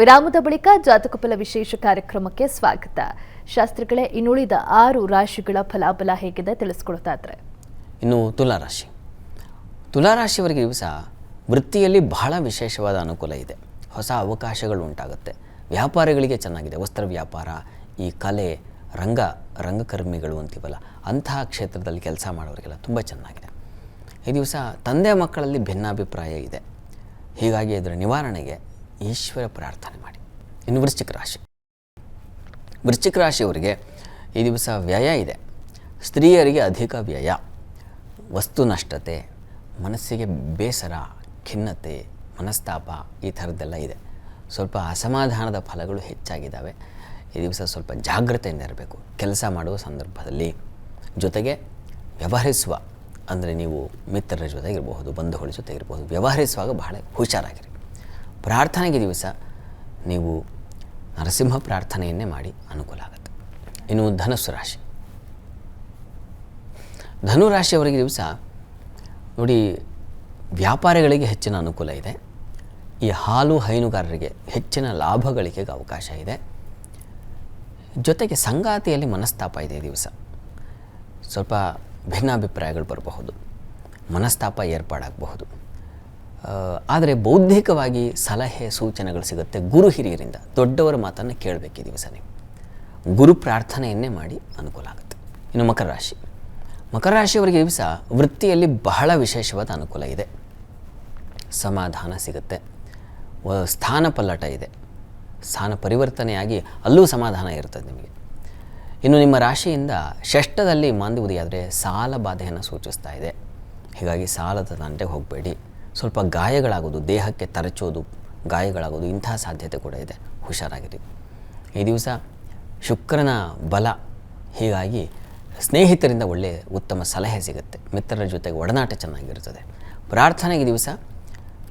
ವಿರಾಮದ ಬಳಿಕ ಜಾತಕಫಲ ವಿಶೇಷ ಕಾರ್ಯಕ್ರಮಕ್ಕೆ ಸ್ವಾಗತ. ಶಾಸ್ತ್ರಿಗಳೇ, ಇನ್ನುಳಿದ ಆರು ರಾಶಿಗಳ ಫಲಾಫಲ ಹೇಗಿದೆ ತಿಳಿಸ್ಕೊಳ್ತಾ ಇದ್ರೆ. ಇನ್ನು ತುಲಾರಾಶಿ ತುಲಾರಾಶಿಯವರಿಗೆ ದಿವಸ ವೃತ್ತಿಯಲ್ಲಿ ಬಹಳ ವಿಶೇಷವಾದ ಅನುಕೂಲ ಇದೆ. ಹೊಸ ಅವಕಾಶಗಳು ಉಂಟಾಗುತ್ತೆ. ವ್ಯಾಪಾರಿಗಳಿಗೆ ಚೆನ್ನಾಗಿದೆ. ವಸ್ತ್ರ ವ್ಯಾಪಾರ, ಈ ಕಲೆ, ರಂಗ, ರಂಗಕರ್ಮಿಗಳು ಅಂತೀವಲ್ಲ, ಅಂತಹ ಕ್ಷೇತ್ರದಲ್ಲಿ ಕೆಲಸ ಮಾಡೋರಿಗೆಲ್ಲ ತುಂಬ ಚೆನ್ನಾಗಿದೆ. ಈ ದಿವಸ ತಂದೆ ಮಕ್ಕಳಲ್ಲಿ ಭಿನ್ನಾಭಿಪ್ರಾಯ ಇದೆ. ಹೀಗಾಗಿ ಇದರ ನಿವಾರಣೆಗೆ ಈಶ್ವರ ಪ್ರಾರ್ಥನೆ ಮಾಡಿ. ಇನ್ನು ವೃಶ್ಚಿಕ ರಾಶಿ. ವೃಶ್ಚಿಕ ರಾಶಿಯವರಿಗೆ ಈ ದಿವಸ ವ್ಯಯ ಇದೆ. ಸ್ತ್ರೀಯರಿಗೆ ಅಧಿಕ ವ್ಯಯ. ವಸ್ತು ನಷ್ಟತೆ, ಮನಸ್ಸಿಗೆ ಬೇಸರ, ಖಿನ್ನತೆ, ಮನಸ್ತಾಪ ಈ ಥರದ್ದೆಲ್ಲ ಇದೆ. ಸ್ವಲ್ಪ ಅಸಮಾಧಾನದ ಫಲಗಳು ಹೆಚ್ಚಾಗಿದ್ದಾವೆ. ಈ ದಿವಸ ಸ್ವಲ್ಪ ಜಾಗ್ರತೆಯಿಂದ ಇರಬೇಕು. ಕೆಲಸ ಮಾಡುವ ಸಂದರ್ಭದಲ್ಲಿ ಜೊತೆಗೆ ವ್ಯವಹರಿಸುವ, ಅಂದರೆ ನೀವು ಮಿತ್ರರ ಜೊತೆಗಿರಬಹುದು, ಬಂಧುಗಳ ಜೊತೆಗಿರಬಹುದು, ವ್ಯವಹರಿಸುವಾಗ ಬಹಳ ಹುಷಾರಾಗಿರಿ ಪ್ರಾರ್ಥನೆಗೆ ದಿವಸ ನೀವು ನರಸಿಂಹ ಪ್ರಾರ್ಥನೆಯನ್ನೇ ಮಾಡಿ ಅನುಕೂಲ ಆಗುತ್ತೆ. ಇನ್ನು ಧನಸ್ಸು ರಾಶಿ. ಧನುರಾಶಿಯವರಿಗೆ ದಿವಸ ನೋಡಿ ವ್ಯಾಪಾರಿಗಳಿಗೆ ಹೆಚ್ಚಿನ ಅನುಕೂಲ ಇದೆ. ಈ ಹಾಲು ಹೈನುಗಾರರಿಗೆ ಹೆಚ್ಚಿನ ಲಾಭಗಳಿಗೆ ಅವಕಾಶ ಇದೆ. ಜೊತೆಗೆ ಸಂಗಾತಿಯಲ್ಲಿ ಮನಸ್ತಾಪ ಇದೆ ದಿವಸ. ಸ್ವಲ್ಪ ಭಿನ್ನಾಭಿಪ್ರಾಯಗಳು ಬರಬಹುದು. ಮನಸ್ತಾಪ ಏರ್ಪಾಡಾಗಬಹುದು. ಆದರೆ ಬೌದ್ಧಿಕವಾಗಿ ಸಲಹೆ, ಸೂಚನೆಗಳು ಸಿಗುತ್ತೆ ಗುರು ಹಿರಿಯರಿಂದ. ದೊಡ್ಡವರ ಮಾತನ್ನು ಕೇಳಬೇಕು ಈ ದಿವಸ ನೀವು ಗುರು ಪ್ರಾರ್ಥನೆಯನ್ನೇ ಮಾಡಿ ಅನುಕೂಲ ಆಗುತ್ತೆ. ಇನ್ನು ಮಕರ ರಾಶಿ. ಮಕರ ರಾಶಿಯವರಿಗೆ ದಿವಸ ವೃತ್ತಿಯಲ್ಲಿ ಬಹಳ ವಿಶೇಷವಾದ ಅನುಕೂಲ ಇದೆ. ಸಮಾಧಾನ ಸಿಗುತ್ತೆ. ಸ್ಥಾನ ಪಲ್ಲಟ ಇದೆ. ಸ್ಥಾನ ಪರಿವರ್ತನೆಯಾಗಿ ಅಲ್ಲೂ ಸಮಾಧಾನ ಇರ್ತದೆ ನಿಮಗೆ. ಇನ್ನು ನಿಮ್ಮ ರಾಶಿಯಿಂದ ಷಷ್ಠದಲ್ಲಿ ಮಾಂದಿ ಉದಿಯಾದರೆ ಸಾಲ ಬಾಧೆಯನ್ನು ಸೂಚಿಸ್ತಾ ಇದೆ. ಹೀಗಾಗಿ ಸಾಲದ ತಂಟೆಗೆ ಹೋಗಬೇಡಿ. ಸ್ವಲ್ಪ ಗಾಯಗಳಾಗೋದು, ದೇಹಕ್ಕೆ ತರಚೋದು, ಗಾಯಗಳಾಗೋದು ಇಂಥ ಸಾಧ್ಯತೆ ಕೂಡ ಇದೆ. ಹುಷಾರಾಗಿರಿ. ಈ ದಿವಸ ಶುಕ್ರನ ಬಲ, ಹೀಗಾಗಿ ಸ್ನೇಹಿತರಿಂದ ಒಳ್ಳೆಯ ಉತ್ತಮ ಸಲಹೆ ಸಿಗುತ್ತೆ. ಮಿತ್ರರ ಜೊತೆಗೆ ಒಡನಾಟ ಚೆನ್ನಾಗಿರುತ್ತದೆ ಪ್ರಾರ್ಥನೆಗೆ ದಿವಸ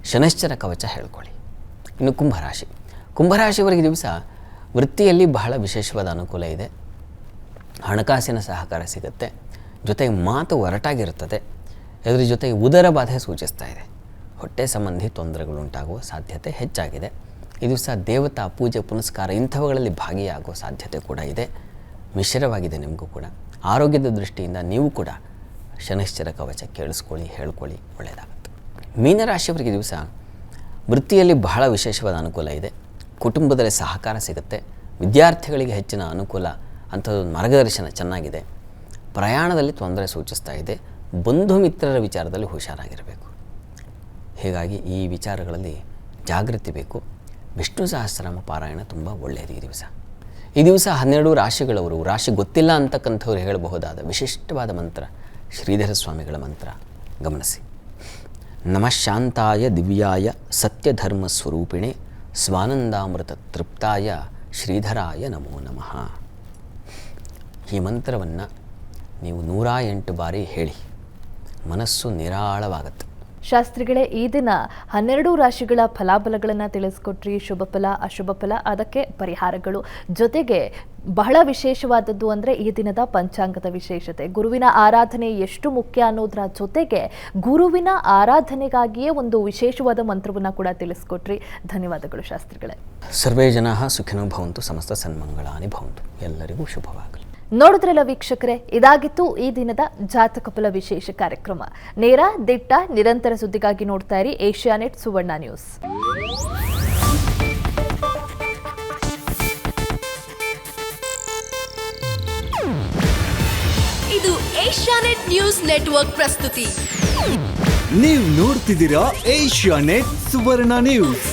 ಶನಶ್ಚರ ಕವಚ ಹೇಳ್ಕೊಳ್ಳಿ. ಇನ್ನು ಕುಂಭರಾಶಿ. ಕುಂಭರಾಶಿಯವರಿಗೆ ದಿವಸ ವೃತ್ತಿಯಲ್ಲಿ ಬಹಳ ವಿಶೇಷವಾದ ಅನುಕೂಲ ಇದೆ. ಹಣಕಾಸಿನ ಸಹಕಾರ ಸಿಗುತ್ತೆ. ಜೊತೆಗೆ ಮಾತು ಒರಟಾಗಿರುತ್ತದೆ. ಇದರ ಜೊತೆಗೆ ಉದರ ಬಾಧೆ ಸೂಚಿಸ್ತಾ ಇದೆ. ಹೊಟ್ಟೆ ಸಂಬಂಧಿ ತೊಂದರೆಗಳುಂಟಾಗುವ ಸಾಧ್ಯತೆ ಹೆಚ್ಚಾಗಿದೆ. ಇದು ಸಹ ದೇವತಾ ಪೂಜೆ ಪುನಸ್ಕಾರ ಇಂಥವುಗಳಲ್ಲಿ ಭಾಗಿಯಾಗುವ ಸಾಧ್ಯತೆ ಕೂಡ ಇದೆ. ಮಿಶ್ರವಾಗಿದೆ ನಿಮಗೂ ಕೂಡ. ಆರೋಗ್ಯದ ದೃಷ್ಟಿಯಿಂದ ನೀವು ಕೂಡ ಶನಿಶ್ಚರ ಕವಚ ಕೇಳಿಸ್ಕೊಳ್ಳಿ, ಹೇಳ್ಕೊಳ್ಳಿ, ಒಳ್ಳೆಯದಾಗುತ್ತೆ. ಮೀನರಾಶಿಯವರಿಗೆ ದಿವಸ ವೃತ್ತಿಯಲ್ಲಿ ಬಹಳ ವಿಶೇಷವಾದ ಅನುಕೂಲ ಇದೆ. ಕುಟುಂಬದಲ್ಲಿ ಸಹಕಾರ ಸಿಗುತ್ತೆ. ವಿದ್ಯಾರ್ಥಿಗಳಿಗೆ ಹೆಚ್ಚಿನ ಅನುಕೂಲ ಅಂಥದ್ದೊಂದು ಮಾರ್ಗದರ್ಶನ ಚೆನ್ನಾಗಿದೆ. ಪ್ರಯಾಣದಲ್ಲಿ ತೊಂದರೆ ಸೂಚಿಸ್ತಾ ಇದೆ. ಬಂಧು ಮಿತ್ರರ ವಿಚಾರದಲ್ಲಿ ಹುಷಾರಾಗಿರಬೇಕು. ಹೀಗಾಗಿ ಈ ವಿಚಾರಗಳಲ್ಲಿ ಜಾಗೃತಿ ಬೇಕು. ವಿಷ್ಣು ಸಹಸ್ರನಾಮ ಪಾರಾಯಣ ತುಂಬ ಒಳ್ಳೆಯದು ಈ ದಿವಸ. ಈ ದಿವಸ ಹನ್ನೆರಡು ರಾಶಿಗಳವರು, ರಾಶಿ ಗೊತ್ತಿಲ್ಲ ಅಂತಕ್ಕಂಥವ್ರು ಹೇಳಬಹುದಾದ ವಿಶಿಷ್ಟವಾದ ಮಂತ್ರ, ಶ್ರೀಧರ ಸ್ವಾಮಿಗಳ ಮಂತ್ರ. ಗಮನಿಸಿ. ನಮಃ ಶಾಂತಾಯ ದಿವ್ಯಾಯ ಸತ್ಯಧರ್ಮ ಸ್ವರೂಪಿಣೆ ಸ್ವಾನಂದಾಮೃತ ತೃಪ್ತಾಯ ಶ್ರೀಧರಾಯ ನಮೋ ನಮಃ. ಈ ಮಂತ್ರವನ್ನು ನೀವು ನೂರ ಎಂಟು ಬಾರಿ ಹೇಳಿ. ಮನಸ್ಸು ನಿರಾಳವಾಗುತ್ತೆ. ಶಾಸ್ತ್ರಿಗಳೇ ಈ ದಿನ ಹನ್ನೆರಡು ರಾಶಿಗಳ ಫಲಾಫಲಗಳನ್ನು ತಿಳಿಸ್ಕೊಟ್ರಿ. ಶುಭ ಫಲ, ಅಶುಭ ಫಲ, ಅದಕ್ಕೆ ಪರಿಹಾರಗಳು. ಜೊತೆಗೆ ಬಹಳ ವಿಶೇಷವಾದದ್ದು ಅಂದರೆ ಈ ದಿನದ ಪಂಚಾಂಗದ ವಿಶೇಷತೆ. ಗುರುವಿನ ಆರಾಧನೆ ಎಷ್ಟು ಮುಖ್ಯ ಅನ್ನೋದರ ಜೊತೆಗೆ ಗುರುವಿನ ಆರಾಧನೆಗಾಗಿಯೇ ಒಂದು ವಿಶೇಷವಾದ ಮಂತ್ರವನ್ನು ಕೂಡ ತಿಳಿಸ್ಕೊಟ್ರಿ. ಧನ್ಯವಾದಗಳು ಶಾಸ್ತ್ರಿಗಳೇ. ಸರ್ವೇ ಜನ ಸುಖಿನೋ ಭವಂತು, ಸಮಸ್ತ ಸನ್ಮಂಗಳಾನಿ ಭವಂತು. ಎಲ್ಲರಿಗೂ ಶುಭವಾಗಲಿ. ನೋಡಿದ್ರಲ್ಲ ವೀಕ್ಷಕರೇ ಇದಾಗಿತ್ತು ಈ ದಿನದ ಜಾತಕ ಫಲ ವಿಶೇಷ ಕಾರ್ಯಕ್ರಮ. ನೇರ ದಿಟ್ಟ ನಿರಂತರ ಸುದ್ದಿಗಾಗಿ ನೋಡ್ತಾ ಇರಿ ಏಷ್ಯಾನೆಟ್ ಸುವರ್ಣ ನ್ಯೂಸ್. ಇದು ಏಷ್ಯಾನೆಟ್ ನ್ಯೂಸ್ ನೆಟ್ವರ್ಕ್ ಪ್ರಸ್ತುತಿ. ನೀವು ನೋಡ್ತಿದ್ದೀರಾ ಏಷ್ಯಾ ನೆಟ್ ಸುವರ್ಣ ನ್ಯೂಸ್.